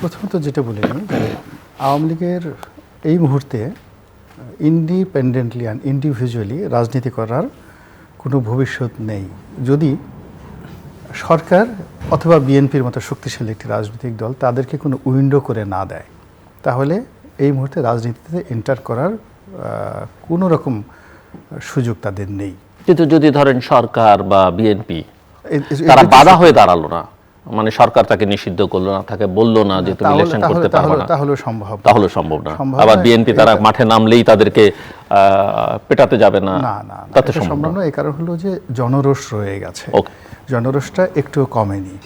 প্রথমত যেটা বলে নিই আওয়ামী লীগের এই মুহূর্তে ইন্ডিপেন্ডেন্টলি অ্যান্ড ইন্ডিভিজুয়ালি রাজনীতি করার কোনো ভবিষ্যৎ নেই। যদি সরকার অথবা বিএনপির মতো শক্তিশালী একটি রাজনৈতিক দল তাদেরকে কোনো উইন্ডো করে না দেয় তাহলে এই মুহূর্তে রাজনীতিতে এন্টার করার কোনো রকম সুযোগ তাদের নেই। কিন্তু যদি ধরেন সরকার বা বিএনপি তারা বাধা হয়ে দাঁড়াল না মানে সরকার তাকে নিষিদ্ধ করল না তাকে বলল না যে তুমি ইলেকশন করতে পারবে না। তাহলেও সম্ভব তাহলে সম্ভব না। আবার বিএনপি তারা মাঠে নামলেই তাদেরকে পেটাতে যাবে না। না না তাতে সম্ভব না। এই কারণ হলো যে জনরোষ রয়ে গেছে. জনরোষটা একটু কমেনি।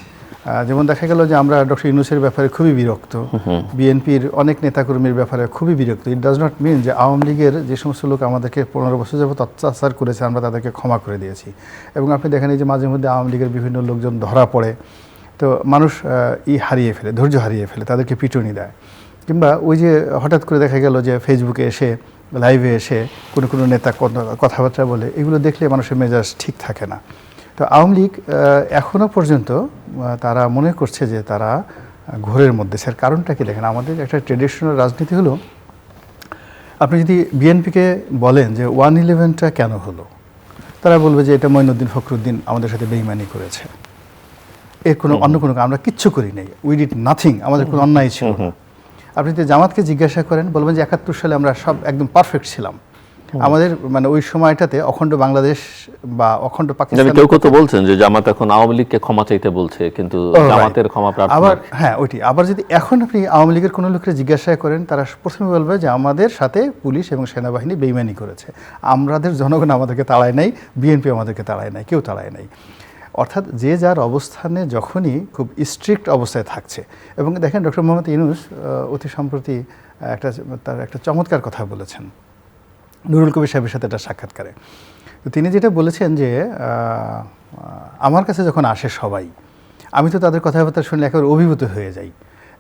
যেমন দেখা গেল যে আমরা ডক্টর ইউনুসের ব্যাপারে খুবই বিরক্ত। বিএনপির অনেক নেতাকর্মীর ব্যাপারে খুবই বিরক্ত। ইট ডাজ নট মিন যে আওয়ামী লীগের যে সমস্ত লোক আমাদেরকে পনেরো বছর যাবত অত্যাচার করেছে আমরা তাদেরকে ক্ষমা করে দিয়েছি। এবং আপনি দেখেন এই যে মাঝে মধ্যে আওয়ামী লীগের বিভিন্ন লোকজন ধরা পড়ে। তো মানুষ ই হারিয়ে ফেলে, ধৈর্য হারিয়ে ফেলে, তাদেরকে পিটুনি দেয়। কিংবা ওই যে হঠাৎ করে দেখা গেল যে ফেসবুকে এসে লাইভে এসে কোনো কোনো নেতা কথাবার্তা বলে, এগুলো দেখলে মানুষের মেজাজ ঠিক থাকে না। তো আওয়ামী লীগ এখনও পর্যন্ত তারা মনে করছে যে তারা ঘোরের মধ্যে স্যার কারণটা কি দেখেন? আমাদের একটা ট্রেডিশনাল রাজনীতি হলো, আপনি যদি বিএনপিকে বলেন যে ওয়ান ইলেভেনটা কেন হলো? তারা বলবে যে এটা মঈনুদ্দিন ফখরুদ্দিন আমাদের সাথে বেইমানি করেছে। এর কোনো অন্য কোনো আমরা কিচ্ছু করি নাই। উই ডিড নাথিং আমাদের কোনো অন্যায় ছিল না। আপনি যদি জামাতকে জিজ্ঞাসা করেন বলবেন যে একাত্তর সালে আমরা সব একদম পারফেক্ট ছিলাম। আমাদের মানে ওই সময়টাতে অখণ্ড বাংলাদেশ বা অখণ্ড পাকিস্তান কেউ কেউ তো বলছেন যে জামাত এখন আওয়ামী লীগকে ক্ষমা চাইতে বলছে কিন্তু Oh, জামাতের ক্ষমা প্রার্থনা আবার হ্যাঁ ওইটি। আবার যদি এখন আপনি আওয়ামী লীগের কোনো লোকের জিজ্ঞাসা করেন তারা প্রথমে বলবে যে আমাদের সাথে পুলিশ এবং সেনাবাহিনী বেইমানি করেছে। আমাদের জনগণ আমাদেরকে তাড়ায় নাই বিএনপি আমাদেরকে তাড়ায় নাই কেউ তাড়ায় নাই। অর্থাৎ যে যার অবস্থানে যখনই খুব স্ট্রিক্ট অবস্থায় থাকছে। এবং দেখেন ডক্টর মোহাম্মদ ইনুস অতি সম্প্রতি একটা তার একটা চমৎকার কথা বলেছেন। নুরুল কবির সাহেবের সাথে একটা সাক্ষাৎকারে। তো তিনি যেটা বলেছেন যে আমার কাছে যখন আসে সবাই, আমি তো তাদের কথাবার্তা শুনলে একেবারে অভিভূত হয়ে যাই।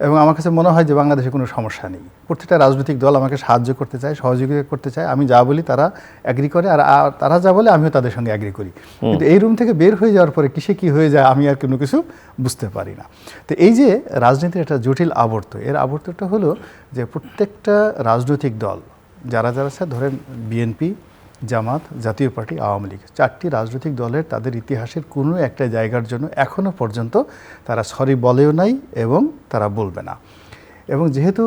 এবং আমার কাছে মনে হয় যে বাংলাদেশে কোনো সমস্যা নেই। প্রত্যেকটা রাজনৈতিক দল আমাকে সাহায্য করতে চায় সহযোগিতা করতে চায়। আমি যা বলি তারা অ্যাগ্রি করে আর তারা যা বলে আমিও তাদের সঙ্গে অ্যাগ্রি করি। কিন্তু এই রুম থেকে বের হয়ে যাওয়ার পরে কিসে কি হয়ে যায় আমি আর কোনো কিছু বুঝতে পারি না। তো এই যে রাজনীতির একটা জটিল আবর্ত এর আবর্তটা হলো যে প্রত্যেকটা রাজনৈতিক দল যারা যারা আছে ধরেন বিএনপি জামাত, জাতীয় পার্টি, আওয়ামী লীগ। চারটি রাজনৈতিক দলের তাদের ইতিহাসের কোনো একটা জায়গার জন্য এখনও পর্যন্ত তারা সরি বলেও নাই এবং তারা বলবে না। এবং যেহেতু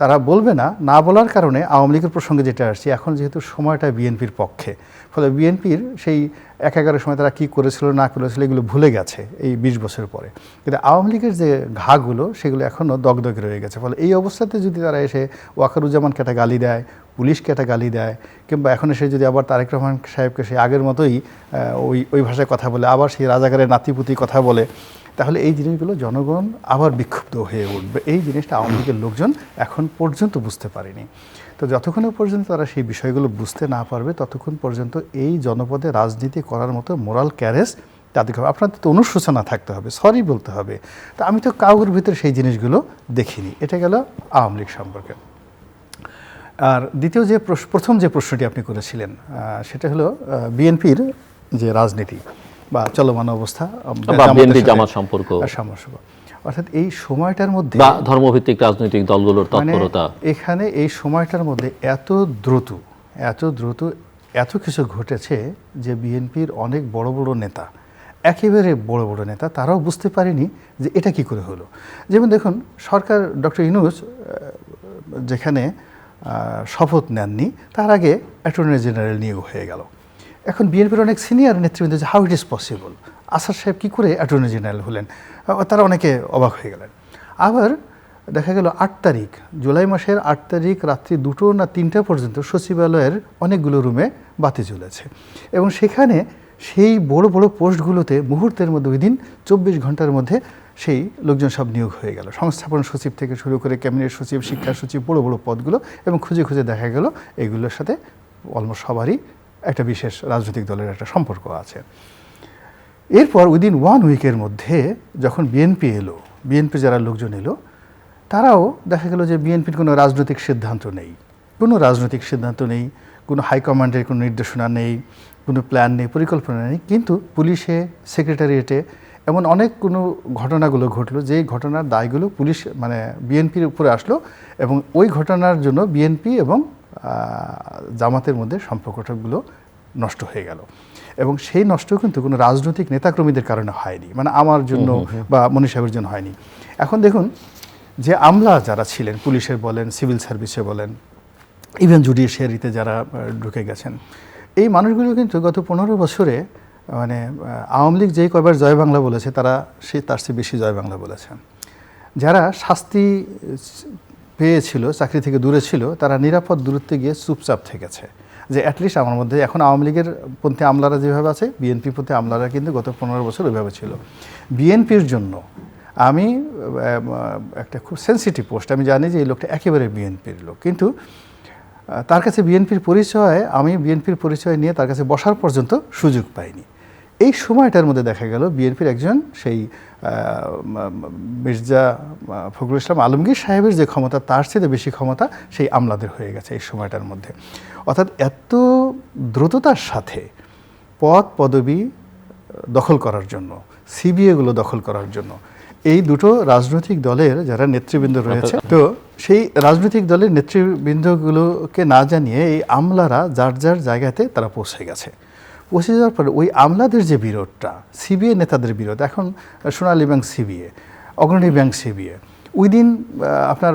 তারা বলবে না না বলার কারণে আওয়ামী লীগের প্রসঙ্গে যেটা আসছে, এখন যেহেতু সময়টা বিএনপির পক্ষে, ফলে বিএনপির সেই এক এগারোর সময় তারা কী করেছিল, না করেছিল এগুলো ভুলে গেছে এই বিশ বছর পরে। কিন্তু আওয়ামী লীগের যে ঘাগুলো, সেগুলো এখনও দগদগে রয়ে গেছে। ফলে এই অবস্থাতে যদি তারা এসে ওয়াকারুজ্জামানকে একটা গালি দেয় পুলিশকে একটা গালি দেয়, কিংবা এখন সে যদি আবার তারেক রহমান সাহেবকে সে আগের মতোই ওই ওই ভাষায় কথা বলে, আবার সেই রাজাকারের নাতিপুতি কথা বলে, তাহলে এই জিনিসগুলো জনগণ আবার বিক্ষুব্ধ হয়ে উঠবে। এই জিনিসটা আওয়ামী লীগের লোকজন এখন পর্যন্ত বুঝতে পারেনি। তো যতক্ষণ পর্যন্ত তারা সেই বিষয়গুলো বুঝতে না পারবে, ততক্ষণ পর্যন্ত এই জনপদে রাজনীতি করার মতো মোরাল ক্যারেজ তাদেরকে। আপনাদের তো অনুশোচনা থাকতে হবে সরি বলতে হবে। তো আমি তো কাউর ভিতরে সেই জিনিসগুলো দেখিনি। এটা গেল আওয়ামী লীগ সম্পর্কে। আর দ্বিতীয় যে প্রশ্ন- প্রথম যে প্রশ্নটি আপনি করেছিলেন সেটা হলো বিএনপির যে রাজনীতি বা চলমান অবস্থা বিএনপি জামাত সম্পর্ক। সমস্যা অর্থাৎ এই সময়টার মধ্যে বা ধর্মভিত্তিক রাজনৈতিক দলগুলোর মানে তৎপরতা। এখানে এই সময়টার মধ্যে এত দ্রুত এত দ্রুত এত কিছু ঘটেছে যে বিএনপির অনেক বড় বড় নেতা একেবারে বড় বড় নেতা তারাও বুঝতে পারেনি যে এটা কি করে হলো। যেমন দেখুন সরকার ডক্টর ইনুস যেখানে শপথ নেননি। তার আগে অ্যাটর্নি জেনারেল নিয়োগ হয়ে গেল। এখন বিএনপির অনেক সিনিয়র নেতৃবৃন্দ যে how it is possible Asad Saheb কী করে অ্যাটর্নি জেনারেল হলেন? তারা অনেকে অবাক হয়ে গেলেন। আবার দেখা গেল আট তারিখ, জুলাই মাসের আট তারিখ রাত্রি দুটো না তিনটা পর্যন্ত সচিবালয়ের অনেকগুলো রুমে বাতি জ্বলেছে। এবং সেখানে সেই বড় বড় পোস্টগুলোতে মুহূর্তের মধ্যে, ওই দিন চব্বিশ ঘণ্টার মধ্যে সেই লোকজন সব নিয়োগ হয়ে গেল। সংস্থাপন সচিব থেকে শুরু করে ক্যাবিনেট সচিব, শিক্ষা সচিব, বড় বড় পদগুলো এবং খুঁজে খুঁজে দেখা গেল এগুলোর সাথে অলমোস্ট সবারই একটা বিশেষ রাজনৈতিক দলের একটা সম্পর্ক আছে। এরপর উইদিন ওয়ান উইকের মধ্যে যখন বিএনপি এলো বিএনপি যারা লোকজন এলো, তারাও দেখা গেল যে বিএনপির কোনো রাজনৈতিক সিদ্ধান্ত নেই। কোনো রাজনৈতিক সিদ্ধান্ত নেই, কোনো হাইকমান্ডের কোনো নির্দেশনা নেই, কোনো প্ল্যান নেই, পরিকল্পনা নেই, কিন্তু পুলিশে সেক্রেটারিয়েটে এমন অনেক কোনো ঘটনাগুলো ঘটলো যেই ঘটনার দায়গুলো পুলিশ মানে বিএনপির উপরে আসলো এবং ওই ঘটনার জন্য বিএনপি এবং জামাতের মধ্যে সম্পর্কটাগুলো নষ্ট হয়ে গেল। এবং সেই নষ্ট কিন্তু কোনো রাজনৈতিক নেতাকর্মীদের কারণে হয়নি মানে আমার জন্য বা মনীষ সাহেবের জন্য হয়নি। এখন দেখুন যে আমলা যারা ছিলেন পুলিশের বলেন সিভিল সার্ভিসে বলেন ইভেন জুডিশিয়ারিতে যারা ঢুকে গেছেন এই মানুষগুলো কিন্তু গত পনেরো বছরে মানে আওয়ামী লীগ যেই কয়বার জয় বাংলা বলেছে, তারা সে, তার চেয়ে বেশি জয় বাংলা বলেছেন যারা শাস্তি পেয়েছিল, চাকরি থেকে দূরে ছিল, তারা নিরাপদ দূরত্বে গিয়ে চুপচাপ থেকেছে। যে অ্যাটলিস্ট আমার মধ্যে এখন আওয়ামী লীগের পন্থী আমলারা যেভাবে আছে, বিএনপি পন্থী আমলারা কিন্তু গত পনেরো বছর ওইভাবে ছিল। বিএনপির জন্য আমি একটা খুব সেন্সিটিভ পোস্ট আমি জানি যে এই লোকটা একেবারে বিএনপির লোক। কিন্তু তার কাছে বিএনপির পরিচয়, আমি বিএনপির পরিচয় নিয়ে তার কাছে বসার পর্যন্ত সুযোগ পাইনি। এই সময়টার মধ্যে দেখা গেল বিএনপির একজন সেই মির্জা ফখরুল ইসলাম আলমগীর সাহেবের যে ক্ষমতা, তার চেয়ে বেশি ক্ষমতা সেই আমলাদের হয়ে গেছে এই সময়টার মধ্যে। অর্থাৎ এত দ্রুততার সাথে পদ পদবি দখল করার জন্য সিবিএগুলো দখল করার জন্য, এই দুটো রাজনৈতিক দলের যারা নেতৃবৃন্দ রয়েছে, তো সেই রাজনৈতিক দলের নেতৃবৃন্দগুলোকে না জানিয়ে এই আমলারা যার যার জায়গাতে তারা পৌঁছে গেছে। পৌঁছে যাওয়ার পরে ওই আমলাদের যে বিরোধটা সিবিএ নেতাদের বিরোধ, এখন Sonali bank CBA Agrani bank CBA within আপনার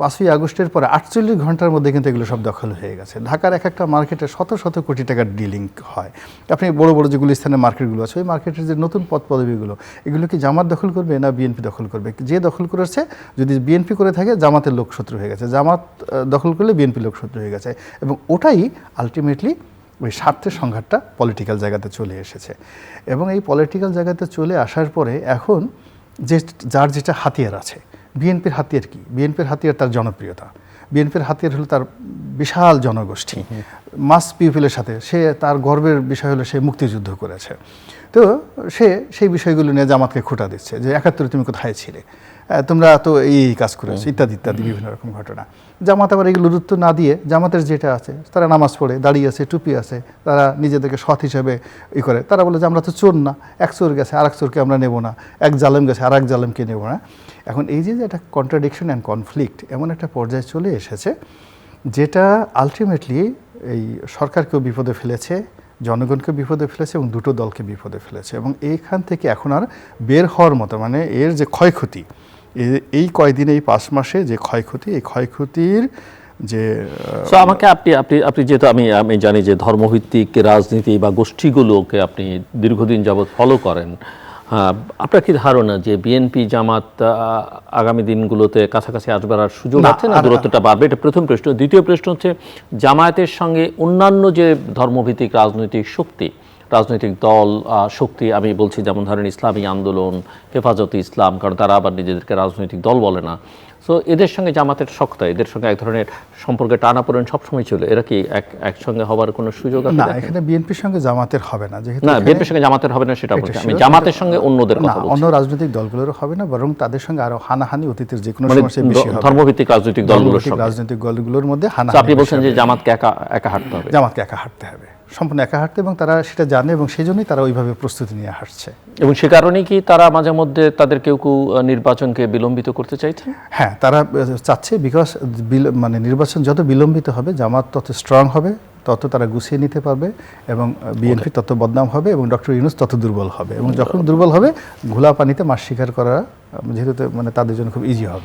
পাঁচই আগস্টের পরে আটচল্লিশ ঘণ্টার মধ্যে কিন্তু এগুলো সব দখল হয়ে গেছে। ঢাকার এক একটা মার্কেটে শত শত কোটি টাকার ডিলিং হয়। আপনি বড় বড় যে স্থানে মার্কেটগুলো আছে, ওই মার্কেটের যে নতুন পদ পদবিগুলো, এগুলো কি জামাত দখল করবে না বিএনপি দখল করবে? যে দখল করেছে, যদি বিএনপি করে থাকে, জামাতের লোক শত্রু হয়ে গেছে। জামাত দখল করলে বিএনপি লোক শত্রু হয়ে গেছে। এবং ওটাই আলটিমেটলি ওই স্বার্থের সংঘাতটা পলিটিক্যাল জায়গাতে চলে এসেছে। এবং এই পলিটিক্যাল জায়গাতে চলে আসার পরে এখন যে যার যেটা হাতিয়ার আছে বিএনপির হাতিয়ার কি? বিএনপির হাতিয়ার তার জনপ্রিয়তা। বিএনপির হাতিয়ার হলো তার বিশাল জনগোষ্ঠী। মাস পিপলের সাথে সে তার গর্বের বিষয় হলো সে মুক্তিযুদ্ধ করেছে। তো সে সেই বিষয়গুলো নিয়ে জামাতকে খোটা দিচ্ছে যে একাত্তরে তুমি কোথায় ছিলে? তোমরা তো এই কাজ করেছ ইত্যাদি ইত্যাদি বিভিন্ন রকম ঘটনা। জামাত আবার এগুলোর উত্তর না দিয়ে জামাতের যেটা আছে তারা নামাজ পড়ে দাঁড়িয়ে আছে টুপি আছে তারা নিজেদেরকে সৎ হিসেবে ই করে। তারা বলে যে আমরা তো চোর না এক চোর গেছে আর এক চোরকে আমরা নেব না এক জালেম গেছে আর এক জালেমকে নেব না। এখন এই যে একটা কন্ট্রাডিকশন অ্যান্ড কনফ্লিক্ট এমন একটা পর্যায়ে চলে এসেছে যেটা আলটিমেটলি এই সরকারকেও বিপদে ফেলেছে জনগণকে বিপদে ফেলেছে এবং দুটো দলকে বিপদে ফেলেছে। এবং এইখান থেকে এখন আর বের হওয়ার মতো মানে এর যে ক্ষয়ক্ষতি এই কয়দিনে এই পাঁচ মাসে যে ক্ষয়ক্ষতি এই ক্ষয়ক্ষতির যে তো আমাকে আপনি আপনি আপনি যেহেতু আমি আমি জানি যে ধর্মভিত্তিক রাজনীতি বা গোষ্ঠীগুলোকে আপনি দীর্ঘদিন যাবৎ ফলো করেন আহ, আপনার কি ধারণা যে বিএনপি জামাত আগামী দিনগুলোতে কাছাকাছি আসবার আর সুযোগ আছে না দূরত্বটা বাড়বে? এটা প্রথম প্রশ্ন। দ্বিতীয় প্রশ্ন হচ্ছে জামায়াতের সঙ্গে অন্যান্য যে ধর্মভিত্তিক রাজনৈতিক শক্তি রাজনৈতিক দল শক্তি আমি বলছি যেমন ধরেন ইসলামী আন্দোলন হেফাজতে ইসলাম কারণ তারা আবার নিজেদেরকে রাজনৈতিক দল বলে না। সো এদের সঙ্গে জামাতের শক্ত এদের সঙ্গে এক ধরনের সম্পর্কে টানাপোড়েন সবসময় ছিল। এরা কি এক একসঙ্গে হবার কোনো সুযোগ আছে না এখানে বিএনপির সঙ্গে জামাতের হবে না যেহেতু না বিএনপির সঙ্গে জামাতের হবে না সেটা বলছি। আমি জামাতের সঙ্গে অন্যদের কথা বলছি। অন্য রাজনৈতিক দলগুলোর হবে না বরং তাদের সঙ্গে আরও হানাহানি অতীতের যে কোনো মানে সমস্যায় বেশি হবে। ধর্মভিত্তিক রাজনৈতিক দলগুলোর সঙ্গে। রাজনৈতিক দলগুলোর মধ্যে হানাহানি আপনি বলছেন যে জামাতকে একা একা হাঁটতে হবে। জামাতকে একা হাঁটতে হবে। সম্পূর্ণ একা হাঁটতে এবং তারা সেটা জানে এবং সেই জন্যই তারা ওইভাবে প্রস্তুতি নিয়ে হাঁটছে। এবং সে কারণেই কি তারা মাঝে মধ্যে তাদের কেউ কেউ নির্বাচনকে বিলম্বিত করতে চাইছে? হ্যাঁ তারা চাচ্ছে বিকজ মানে নির্বাচন যত বিলম্বিত হবে জামাত তত স্ট্রং হবে তত তারা গুছিয়ে নিতে পারবে এবং বিএনপি তত বদনাম হবে এবং ডক্টর ইউনুস তত দুর্বল হবে এবং যখন দুর্বল হবে ঘোলা পানিতে মাছ শিকার করা যেহেতু মানে তাদের জন্য খুব ইজি হবে।